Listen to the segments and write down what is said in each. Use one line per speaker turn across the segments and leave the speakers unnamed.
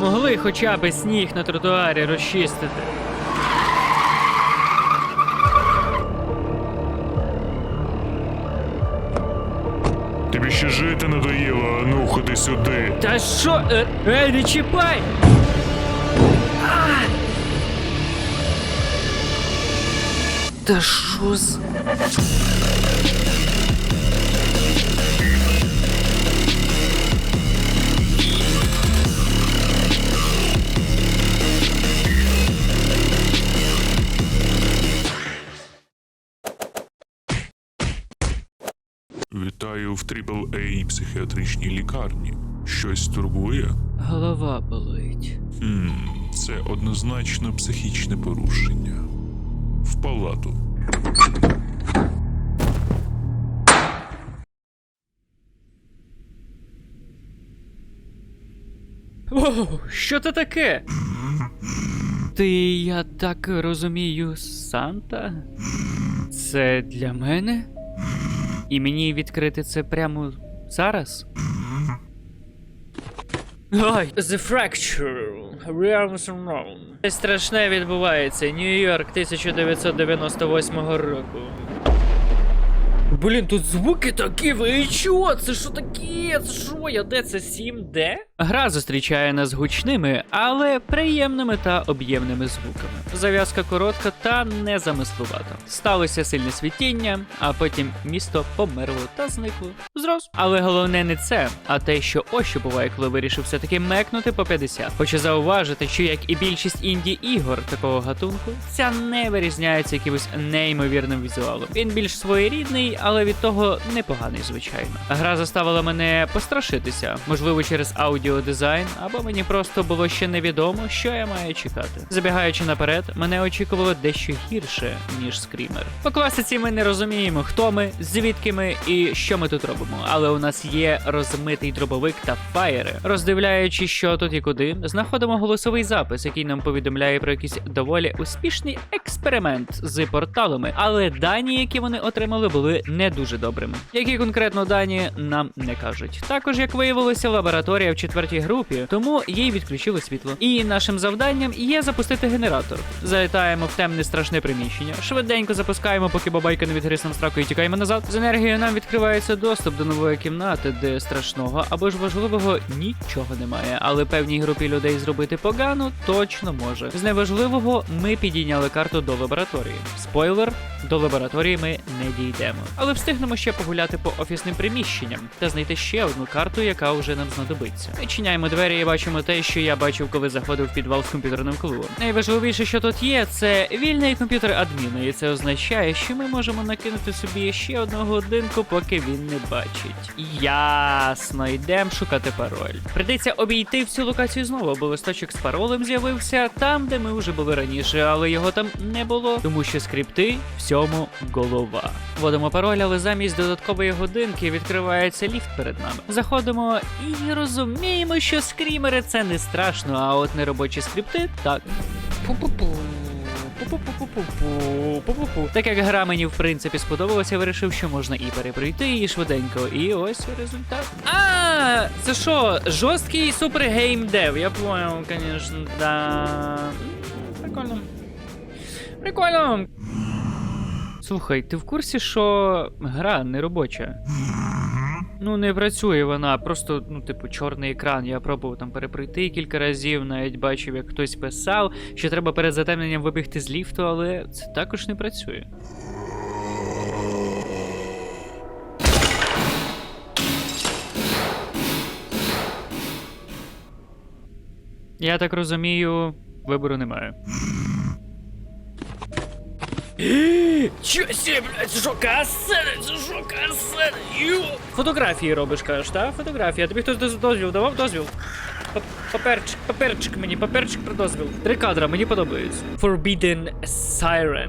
Могли хоча б сніг на тротуарі розчистити.
Тобі ще жити надоїло, ну ходи сюди.
Та що? Е, Ей, не чіпай! А! Та що з.
Вітаю в AAA психіатричній лікарні. Щось турбує?
Голова болить.
Хм, це однозначно психічне порушення. В палату.
О, що це таке? Ти, я так розумію, Санта? Це для мене? І мені відкрити це прямо зараз? Ой, The Fracture. Realms Unknown. Щось страшне відбувається. Нью-Йорк 1998 року. Блін, тут звуки такі, ви чого? Це що таке? Це що? Я де це 7D? Гра зустрічає нас гучними, але приємними та об'ємними звуками. Зав'язка коротка та незамислувата. Сталося сильне світіння, а потім місто померло та зникло. Зрос. Але головне не це, а те, що ось що буває, коли вирішив все-таки мекнути по 50. Хочу зауважити, що як і більшість інді ігор такого гатунку, ця не вирізняється якимось неймовірним візуалом. Він більш своєрідний, але від того непоганий, звичайно. Гра заставила мене пострашитися, можливо, через аудіодизайн, або мені просто було ще невідомо, що я маю чекати. Забігаючи наперед, мене очікувало дещо гірше, ніж скрімер. По класиці ми не розуміємо, хто ми, звідки ми і що ми тут робимо. Але у нас є розмитий дробовик та фаєри. Роздивляючи, що тут і куди, знаходимо голосовий запис, який нам повідомляє про якийсь доволі успішний експеримент з порталами, але дані, які вони отримали, були не дуже добрими. Які конкретно дані нам не кажуть. Також, як виявилося, лабораторія в четвертій групі, тому їй відключили світло. І нашим завданням є запустити генератор. Залітаємо в темне страшне приміщення, швиденько запускаємо, поки бабайка не відгриз нам страку і тікаємо назад. З енергією нам відкривається доступ до нової кімнати, де страшного або ж важливого нічого немає. Але певній групі людей зробити погано точно може. З неважливого ми підійняли карту до лабораторії. Спойлер, до лабораторії ми не дійдемо. Але встигнемо ще погуляти по офісним приміщенням та знайти ще одну карту, яка вже нам знадобиться. Відчиняємо двері і бачимо те, що я бачив, коли заходив в підвал з комп'ютерним клубом. Найважливіше, що тут є, це вільний комп'ютер адміна, і це означає, що ми можемо накинути собі ще одну годинку, поки він не бачить. Ясно, йдемо шукати пароль. Придеться обійти всю локацію знову, бо листочок з паролем з'явився там, де ми вже були раніше, але його там не було, тому що скрипти всьому голова. Вводимо пароль, але замість додаткової годинки відкривається ліфт перед нами. Заходимо і розуміємо, що скрімери це не страшно, а от неробочі скрипти так. Пу-пу-пу. Так як гра мені в принципі сподобалася, вирішив, що можна і переприйти її швиденько. І ось результат. А, це що? Жорсткий супер геймдев. Я понял, конечно, да. Прикольно. Прикольно. Слухай, ти в курсі, що гра не робоча? Ну, не працює вона, просто, ну, типу, чорний екран. Я пробував там перепройти кілька разів, навіть бачив, як хтось писав, що треба перед затемненням вибігти з ліфту, але це також не працює. Я так розумію, вибору немає. Чо сі, блядь, це що касети? Це що касети? Ю! Фотографії робиш, кажеш, та? Фотографія. Тобі хтось доз- дозвіл давав дозвіл? Паперчик, паперчик мені, паперчик про дозвіл. Три кадра, мені подобається. Forbidden Siren.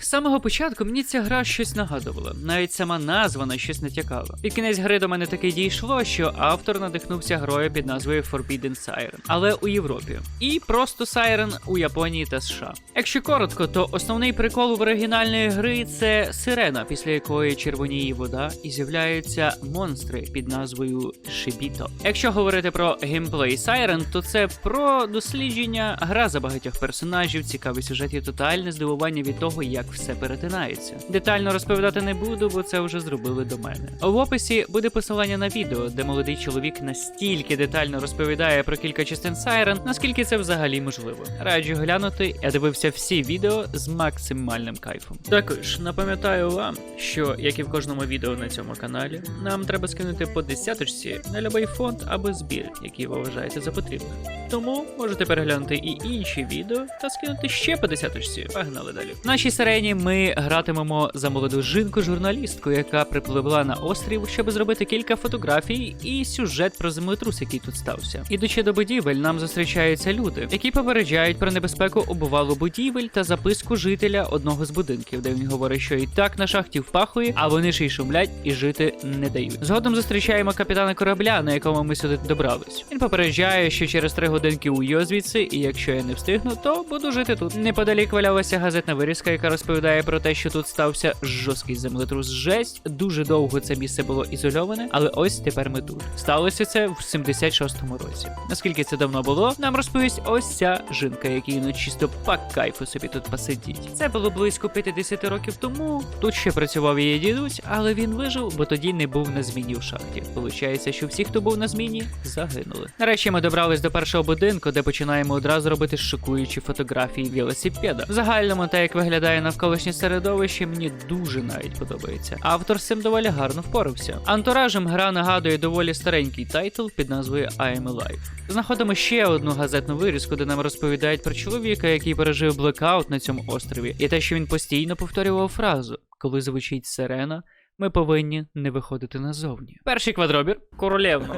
З самого початку мені ця гра щось нагадувала, навіть сама назва на щось натякала. Під кінець гри до мене таки дійшло, що автор надихнувся грою під назвою Forbidden Siren, але у Європі. І просто Siren у Японії та США. Якщо коротко, то основний прикол в оригінальної гри це сирена, після якої червоніє вода і з'являються монстри під назвою Шибіто. Якщо говорити про геймплей Siren, то це про дослідження, гра за багатьох персонажів, цікавий сюжет і тотальне здивування від того, як все перетинається. Детально розповідати не буду, бо це вже зробили до мене. В описі буде посилання на відео, де молодий чоловік настільки детально розповідає про кілька частин Siren, наскільки це взагалі можливо. Раджу глянути, я дивився всі відео з максимальним кайфом. Також напам'ятаю вам, що як і в кожному відео на цьому каналі, нам треба скинути по десяточці на любий фонд або збір, який ви вважаєте за потрібне. Тому можете переглянути і інші відео та скинути ще по десяточці. Погнали далі. В нашій серені ми гратимемо за молоду жінку-журналістку, яка припливла на острів, щоб зробити кілька фотографій і сюжет про землетрус, який тут стався. Ідучи до будівель, нам зустрічаються люди, які попереджають про небезпеку обвалу будівель та записку жителя одного з будинків, де він говорить, що і так на шахті впахує, а вони ж й шумлять і жити не дають. Згодом зустрічаємо капітана корабля, на якому ми сюди добрались. Він попереджає, що через три годинки уйо звідси, і якщо я не встигну, то буду жити тут. Неподалік валялася газетна вирізка, яка розповідає про те, що тут стався жорсткий землетрус. Жесть. Дуже довго це місце було ізольоване, але ось тепер ми тут. Сталося це в 76-му році. Наскільки це давно було, нам розповість ось ця жінка, якій ну чисто по кайфу собі тут посидіть. Це було близько 50 років тому. Тут ще працював її дідусь, але він вижив, бо тоді не був на зміні в шахті. Получається, що всі, хто був на зміні, загинули. Нарешті ми добрались до першого будинку, де починаємо одразу робити шокуючі фотографії велосипеда. В загальному, те, як виглядає навколишнє середовище, мені дуже навіть подобається. Автор з цим доволі гарно впорався. Антуражем гра нагадує доволі старенький тайтл під назвою I am Alive. Знаходимо ще одну газетну вирізку, де нам розповідають про чоловіка, який пережив блекаут на цьому острові, і те, що він постійно повторював фразу: коли звучить сирена. Ми повинні не виходити назовні. Перший квадробір королевно.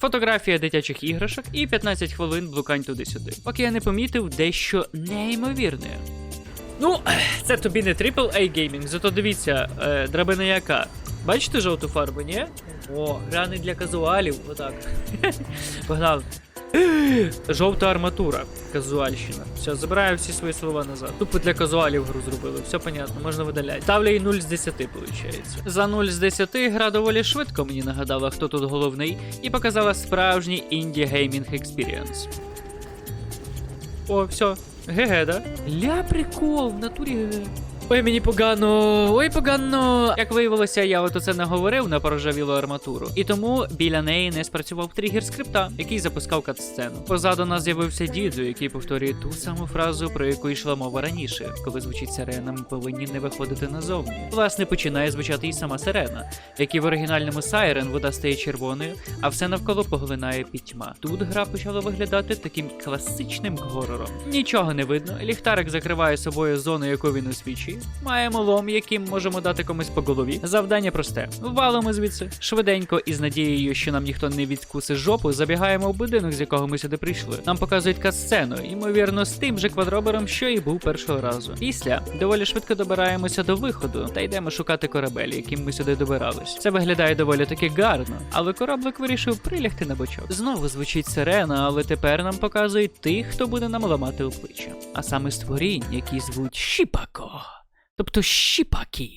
Фотографія дитячих іграшок і 15 хвилин блукань туди-сюди. Поки я не помітив дещо неймовірне. Ну, це тобі не AAA геймінг, зато дивіться, е, драбина яка. Бачите жовту фарбу, ні? О, грани для казуалів, отак. Погнали. Жовта арматура, казуальщина. Все, забираю всі свої слова назад. Тупо для казуалів гру зробили, все понятно, можна видаляти. Ставлю їй 0 з 10, виходить. За 0 з 10 гра доволі швидко мені нагадала, хто тут головний, і показала справжній інді геймінг експірієнс. О, все. ГГ, да? Ля прикол, в натурі ГГ. Ой, мені погано, ой, погано. Як виявилося, я от оце наговорив на порожавілу арматуру, і тому біля неї не спрацював тригер скрипта, який запускав кат-сцену. Позаду нас з'явився дідо, який повторює ту саму фразу, про яку йшла мова раніше. Коли звучить сирена, ми повинні не виходити назовні. Власне, починає звучати і сама сирена, як і в оригінальному Siren вода стає червоною, а все навколо поглинає пітьма. Тут гра почала виглядати таким класичним горором. Нічого не видно, ліхтарик закриває собою зону, яку він освічує. Маємо лом, яким можемо дати комусь по голові. Завдання просте: валимо звідси швиденько і з надією, що нам ніхто не відкусить жопу, забігаємо в будинок, з якого ми сюди прийшли. Нам показують кат-сцену, ймовірно, з тим же квадробером, що і був першого разу. Після доволі швидко добираємося до виходу та йдемо шукати корабель, яким ми сюди добирались. Це виглядає доволі таки гарно, але кораблик вирішив прилягти на бочок. Знову звучить сирена, але тепер нам показують тих, хто буде нам ламати обличчя. А саме створінь, які звуть Шіпако. Тобто щіпаки.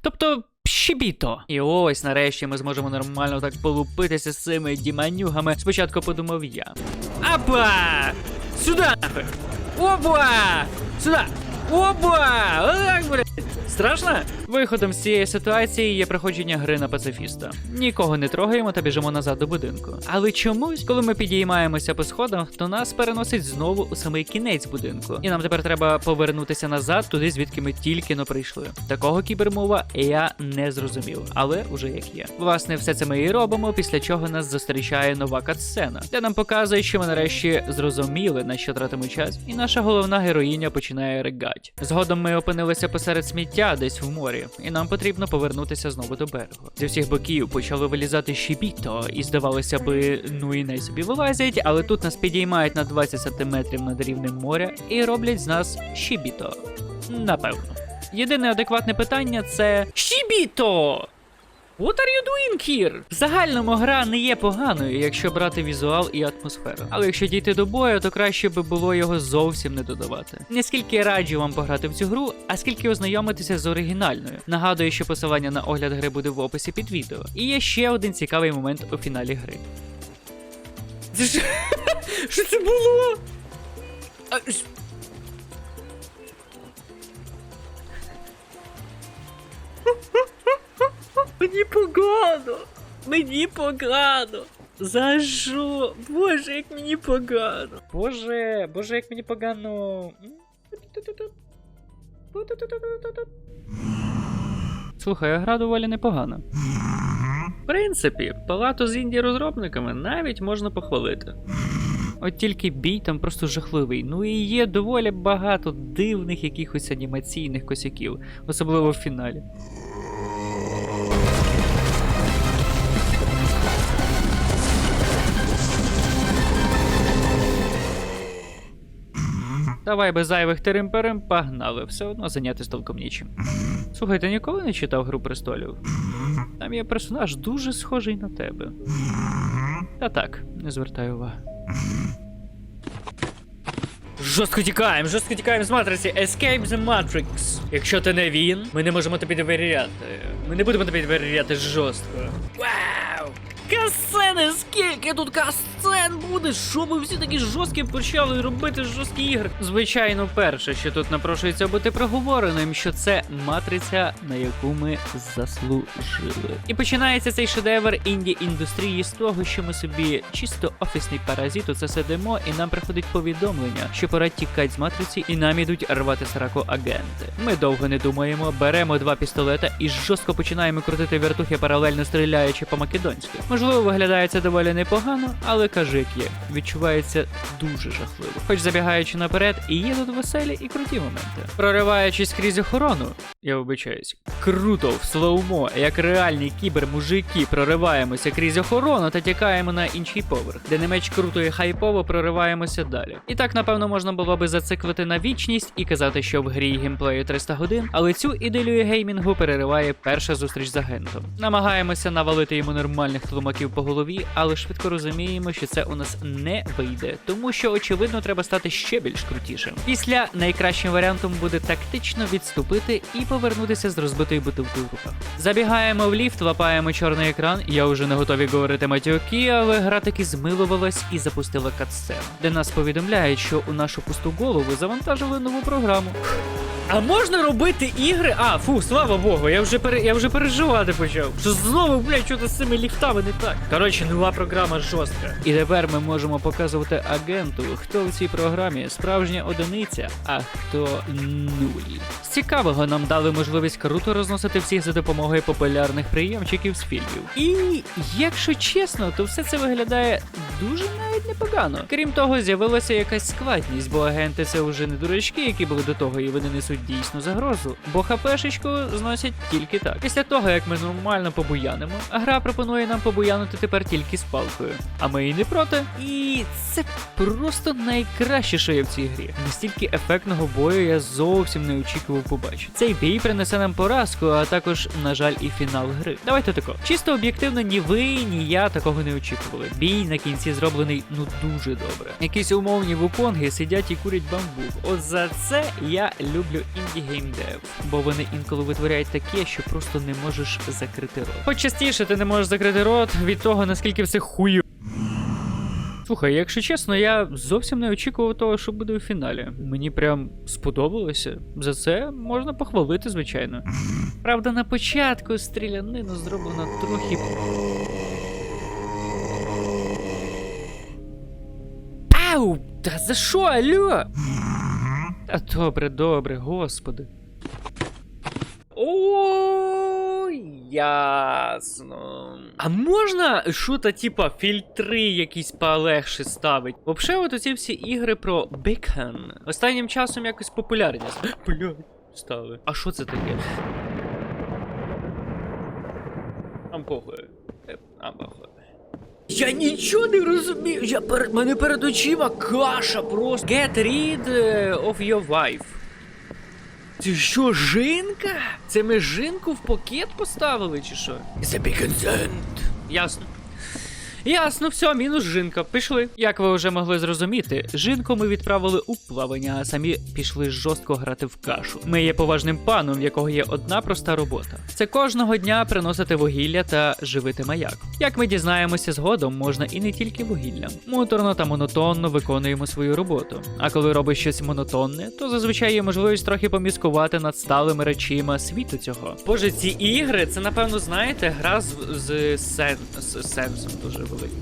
Тобто. Щебіто. І ось нарешті ми зможемо нормально так полупитися з цими діманюгами. Спочатку подумав я. Апа! Сюда! Опа! Сюда! Опа! Отак, блядь! Страшно? Виходом з цієї ситуації є проходження гри на пацифіста. Нікого не трогаємо та біжимо назад до будинку. Але чомусь, коли ми підіймаємося по сходах, то нас переносить знову у самий кінець будинку. І нам тепер треба повернутися назад, туди, звідки ми тільки но прийшли. Такого кібермова я не зрозумів, але уже як є. Власне, все це ми і робимо, після чого нас зустрічає нова катсцена, де нам показує, що ми нарешті зрозуміли, на що тратимо час, і наша головна героїня починає ригать. Згодом ми опинилися посеред сміття десь в морі, і нам потрібно повернутися знову до берегу. Зі всіх боків почали вилізати щебіто, і здавалося би, ну і най собі вилазять, але тут нас підіймають на 20 сантиметрів над рівнем моря і роблять з нас щебіто. Напевно. Єдине адекватне питання це Щебіто! What are you doing here? В загальному гра не є поганою, якщо брати візуал і атмосферу. Але якщо дійти до бою, то краще би було його зовсім не додавати. Не скільки раджу вам пограти в цю гру, а скільки ознайомитися з оригінальною. Нагадую, що посилання на огляд гри буде в описі під відео. І є ще один цікавий момент у фіналі гри. Це що? Що це було? А, Мені погано. Мені погано. За що? Боже, як мені погано. Боже, боже, як мені погано. Слухай, а гра доволі непогана. В принципі, палату з інді розробниками навіть можна похвалити. От тільки бій там просто жахливий. Ну і є доволі багато дивних якихось анімаційних косяків, особливо в фіналі. Давай без зайвих терим-перим, погнали, все одно зайнятися толком нічим. Слухай, ти ніколи не читав Гру престолів? Там є персонаж дуже схожий на тебе. Та так, не звертаю уваги. Жорстко тікаємо, жорстко тікаємо з матриці. Escape the Matrix. Якщо ти не він, ми не можемо тобі довіряти. Ми не будемо тобі довіряти жорстко. Вау! Касцени, скільки тут касцен буде? Що ви всі такі жорсткі почали робити жорсткі ігри? Звичайно, перше, що тут напрошується бути проговореним, що це матриця, на яку ми заслужили. І починається цей шедевр інді індустрії з того, що ми собі чисто офісний паразит, оце сидимо, і нам приходить повідомлення, що пора тікати з матриці, і нам ідуть рвати сраку агенти. Ми довго не думаємо, беремо два пістолета і жорстко починаємо крутити вертухи, паралельно стріляючи по-македонськи. Можливо, виглядає це доволі непогано, але кажи як є, відчувається дуже жахливо. Хоч забігаючи наперед, і є тут веселі і круті моменти. Прориваючись крізь охорону, я вибачаюсь, круто в слоумо, як реальні кібермужики прориваємося крізь охорону та тікаємо на інший поверх, де не менш круто і хайпово прориваємося далі. І так, напевно, можна було би зациклити на вічність і казати, що в грі геймплею 300 годин, але цю ідилію геймінгу перериває перша зустріч з агентом. Намагаємося навалити йому нормальних тлумаків по голові, але швидко розуміємо, що це у нас не вийде, тому що очевидно треба стати ще більш крутішим. Після найкращим варіантом буде тактично відступити і повернутися з розбитою бутилкою в руках. Забігаємо в ліфт, лапаємо чорний екран. Я вже не готові говорити матюки, але гра таки змилувалась і запустила катсцену, де нас повідомляють, що у нашу пусту голову завантажили нову програму. А можна робити ігри? А, фу, слава Богу, я вже пере... я вже переживати почав. Що знову, блядь, що з цими ліфтами не так. Коротше, нова програма жорстка. І тепер ми можемо показувати агенту, хто в цій програмі справжня одиниця, а хто нуль. З цікавого нам дали можливість круто розносити всіх за допомогою популярних прийомчиків з фільмів. І якщо чесно, то все це виглядає дуже навіть непогано. Крім того, з'явилася якась складність, бо агенти це вже не дурачки, які були до того, і вони несуть дійсну загрозу. Бо хпшечку зносять тільки так. Після того, як ми нормально побуянимо, гра пропонує нам побуянути тепер тільки з палкою. А ми і не проти. І це просто найкраще, що є в цій грі. Настільки ефектного бою я зовсім не очікував побачити. Цей бій принесе нам поразку, а також, на жаль, і фінал гри. Давайте тако. Чисто об'єктивно, ні ви, ні я такого не очікували. Бій на кінці зроблений ну дуже добре. Якісь умовні вуконги сидять і курять бамбук. От за це я люблю інді геймдев, бо вони інколи витворяють таке, що просто не можеш закрити рот. Хоч частіше ти не можеш закрити рот від того, наскільки все хую. Слухай, якщо чесно, я зовсім не очікував того, що буде у фіналі. Мені прям сподобалося. За це можна похвалити, звичайно. Правда, на початку стрілянину зроблено трохи. Ау! Та за що, алло? Та добре, добре, господи. О, ясно. А можна що-то типа фільтри якісь полегше ставить? Вообще, от оці всі ігри про Бекон останнім часом якось популярні. Блядь. стали. А що це таке? Там похуй. Е, А, похуй. Я нічого не розумію. Я пер... мене перед очима каша просто. Get rid е, of your wife. Ти що, жінка? Це ми жінку в пакет поставили, чи що? Big consent. Ясно. Ясно, все, мінус жінка. Пішли. Як ви вже могли зрозуміти, жінку ми відправили у плавання, а самі пішли жорстко грати в кашу. Ми є поважним паном, в якого є одна проста робота: це кожного дня приносити вугілля та живити маяк. Як ми дізнаємося згодом, можна і не тільки вугілля. Муторно та монотонно виконуємо свою роботу. А коли робиш щось монотонне, то зазвичай є можливість трохи поміскувати над сталими речима світу цього. Боже, ці ігри, це напевно, знаєте, гра з, з, сен, з сенсом дуже великим.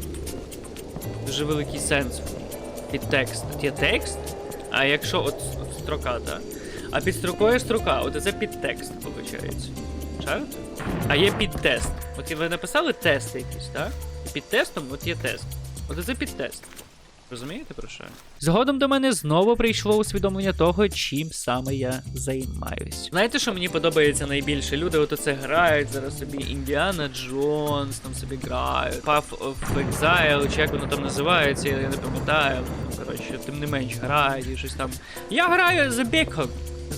Дуже великий сенс. Під текст. От є текст, а якщо от, от строка, так. А під строкою строка, от це підтекст, виходить. Шарите? А є підтест. От ви написали тести якісь, так? І під тестом от є тест. От це підтест. Розумієте про що? Згодом до мене знову прийшло усвідомлення того, чим саме я займаюсь. Знаєте, що мені подобається найбільше? Люди от оце грають зараз собі Індіана Джонс, там собі грають, Path of Exile, чи як воно там називається, я не пам'ятаю. Коротше, тим не менш грають і щось там. Я граю за Beacon.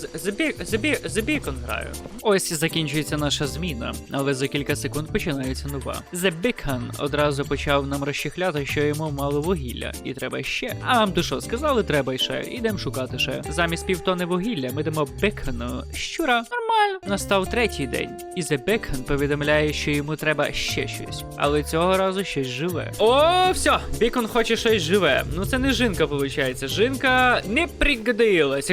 The, the, Be- the, Be- the Beacon граю. Ось і закінчується наша зміна, але за кілька секунд починається нова. The Beacon одразу почав нам розчехляти, що йому мало вугілля, і треба ще. А то що, сказали, треба ще, ідемо шукати ще. Замість півтони вугілля ми дамо Бекону щура. Нормально. Настав третій день, і The Beacon повідомляє, що йому треба ще щось. Але цього разу щось живе. О, все, Бікон хоче щось живе. Ну це не жінка, виходить. Жінка не пригодилась.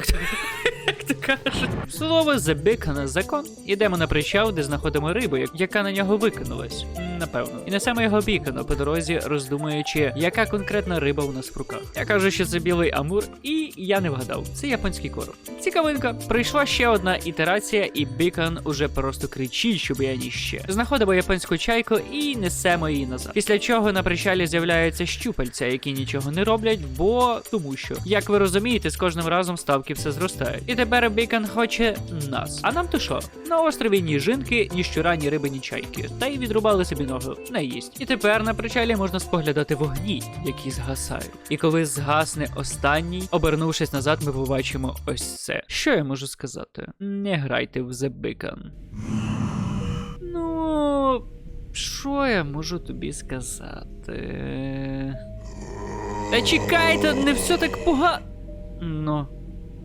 Кажуть. Слово забикане закон. Ідемо на причал, де знаходимо рибу, яка на нього викинулась. Напевно. І несемо його бікано по дорозі, роздумуючи, яка конкретна риба у нас в руках. Я кажу, що це білий амур, і я не вгадав. Це японський короб. Цікавинка. Прийшла ще одна ітерація, і бікон уже просто кричить, щоб я ні ще. Знаходимо японську чайку і несемо її назад. Після чого на причалі з'являються щупальця, які нічого не роблять, бо тому що, як ви розумієте, з кожним разом ставки все зростають. І тепер Бікон хоче нас. А нам то що? На острові ні жінки, ні щура, ні риби, ні чайки. Та й відрубали собі ногу. Не їсть. І тепер на причалі можна споглядати вогні, які згасають. І коли згасне останній, обернувшись назад, ми побачимо ось це. Що я можу сказати? Не грайте в The Beacon. Ну. Що я можу тобі сказати? Та чекайте, не все так погано. Ну.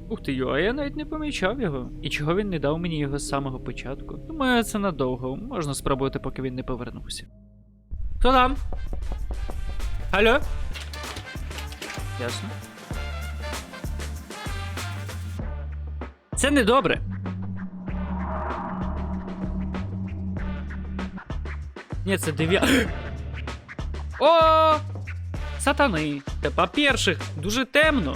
Ух ти йо, а я навіть не помічав його. І чого він не дав мені його з самого початку? Думаю, це надовго. Можна спробувати, поки він не повернувся. Хто там? Алло? Ясно. Це недобре. Ні, це дев'я. О! Сатани. Та по-перших, дуже темно.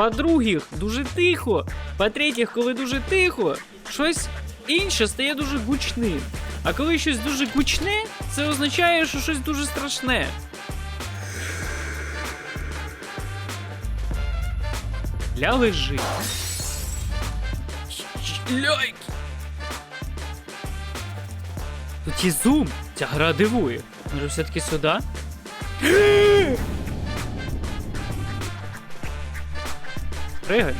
По-других, дуже тихо. По-третіх, коли дуже тихо, щось інше стає дуже гучним. А коли щось дуже гучне, це означає, що щось дуже страшне. Ля лежить. Ляйки. Тут є зум. Ця гра дивує. Може все-таки сюди? Пригай.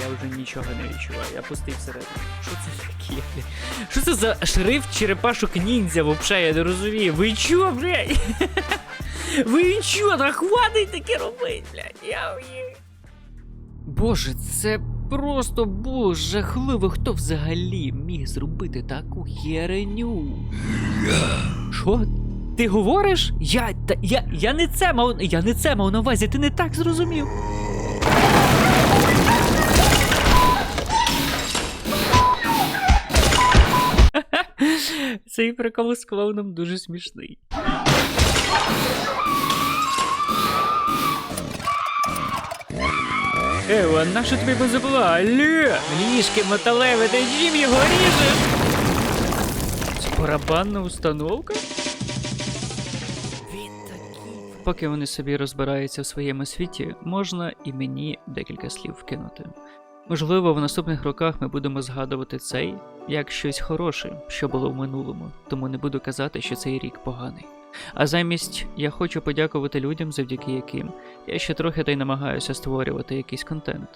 Я вже нічого не відчуваю, я пустий всередині. Що це таке. Що це за шрифт черепашок ніндзя вообще, я не розумію. Ви чо, блядь? Ви чо, та хватить таке робить, блядь? Я. Боже, це просто було жахливо. Хто взагалі міг зробити таку хереню? Що? Ти говориш? Я. Та, я, я не це мав. Я не це мав на увазі, ти не так зрозумів. Цей прикол з клоуном дуже смішний. Ева, нащо тобі позабула? Алло! Ліжки металеве, де чим його ріжеш? Це барабанна установка? Поки вони собі розбираються в своєму світі, можна і мені декілька слів вкинути. Можливо, в наступних роках ми будемо згадувати цей як щось хороше, що було в минулому, тому не буду казати, що цей рік поганий. А замість я хочу подякувати людям, завдяки яким я ще трохи та й намагаюся створювати якийсь контент.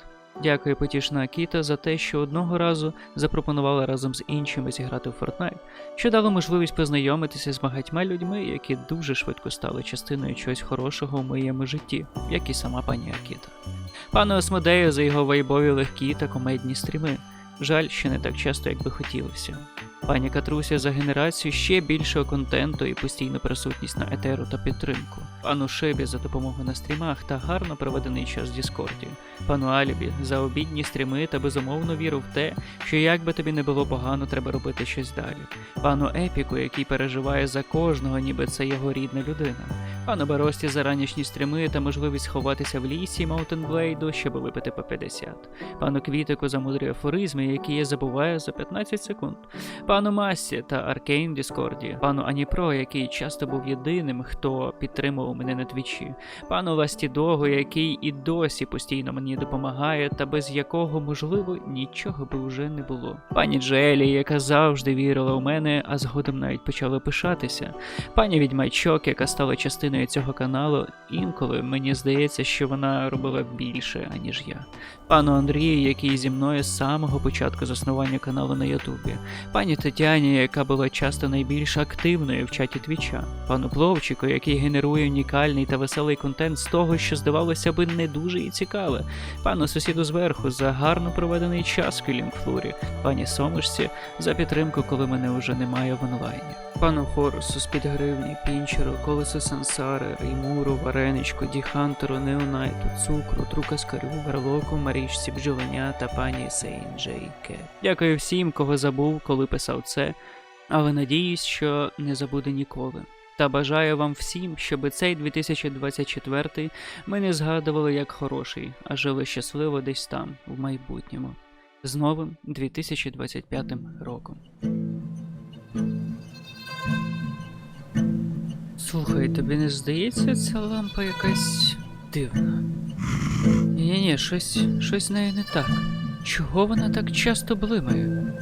Дякую потішна Акіта за те, що одного разу запропонувала разом з іншими зіграти в Fortnite, що дало можливість познайомитися з багатьма людьми, які дуже швидко стали частиною чогось хорошого в моєму житті, як і сама пані Акіта. Пане Осмодею за його вайбові легкі та комедні стріми. Жаль, що не так часто, як би хотілося. Пані Катруся за генерацію ще більшого контенту і постійну присутність на етеру та підтримку. Пану Шебі за допомогу на стрімах та гарно проведений час в Діскорді. Пану Алібі за обідні стріми та безумовну віру в те, що як би тобі не було погано, треба робити щось далі. Пану Епіку, який переживає за кожного, ніби це його рідна людина. Пану Барості за ранішні стріми та можливість сховатися в лісі Маутенблейду, щоб випити по 50. Пану Квітику за мудрі афоризми, які я забуваю за 15 секунд. Пану Массі та Аркейн Діскорді, пану Аніпро, який часто був єдиним, хто підтримував мене на твічі, пану Ластідогу, який і досі постійно мені допомагає, та без якого, можливо, нічого би вже не було. Пані Джелі, яка завжди вірила в мене, а згодом навіть почала пишатися. Пані Відьмачок, яка стала частиною цього каналу, інколи мені здається, що вона робила більше, аніж я. Пану Андрію, який зі мною з самого початку заснування каналу на Ютубі, пані Тетяні, яка була часто найбільш активною в чаті Твіча, пану Пловчику, який генерує унікальний та веселий контент з того, що здавалося би не дуже і цікаве, пану сусіду зверху за гарно проведений час в Кілінгфлурі, пані Сомишці за підтримку, коли мене вже немає в онлайні. Пану Хорусу з під гривні, Пінчеру, Колесу Сансари, Реймуру, Вареничку, Діхантеру, Неонайту, Цукру, Трукаскарю, Варлоку, Марічці, Бджоленя та пані Сейн Джей. Дякую всім, кого забув, коли писав це, але надіюсь, що не забуде ніколи. Та бажаю вам всім, щоб цей 2024 ми не згадували як хороший, а жили щасливо десь там, в майбутньому. З новим 2025 роком. Слухай, тобі не здається ця лампа якась дивна? Ні-ні, щось, щось з нею не так. Чого вона так часто блимає?